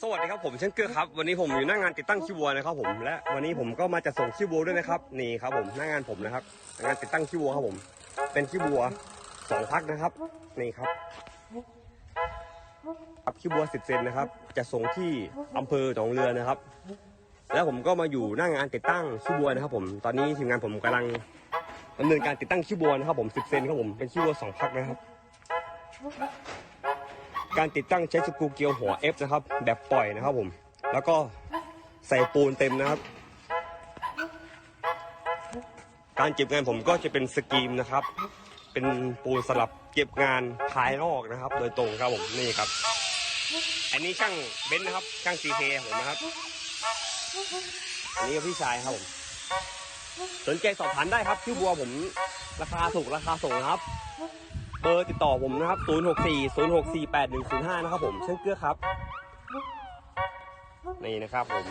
สวัสดีครับผมเช่นเกือครับวันนี้ผมอยู่หน้างงานติดตั้งขี้วัวนะครับผมและวันนี้ผมก็มาจะส่งขี้วัวด้วยนะครับนี่ครับผมหน้างงานผมนะครับงานติดตั้งขี้วัวครับผม เป็นขี้วัวสองพักนะครับนี่ครับครับขี้วัวสิบเซนนะครับ จะส่งที่อำเภอหนองเรือนะครับ แล้วผมก็มาอยู่หน้างงานติดตั้งขี้วัวนะครับ ผมตอนนี้ทีมงานผมกำลังดำเนินการติดตั้งขี้วัวนะครับผมสิบเซนครับผมเป็นขี้วัวสองพักนะครับ การติดตั้งใช้สกรูเกลียวหัว F นะครับ แบบปล่อยนะครับผม แล้วก็ใส่ปูนเต็มนะครับ การเก็บงานผมก็จะเป็นสกรีมนะครับ เป็นปูนสลับเก็บงานภายนอกนะครับ โดยตรงครับผมนี่ครับ อันนี้ช่างเบนซ์นะครับ ช่าง CK ผมนะครับ อันนี้พี่ชายครับผมสนใจสอบถามได้ครับที่บัวผมราคาถูกราคาส่งนะครับ เบอร์ติดต่อผมนะครับ 064 064 8105 นะครับผมเช่นเกลือครับ นี่นะครับผม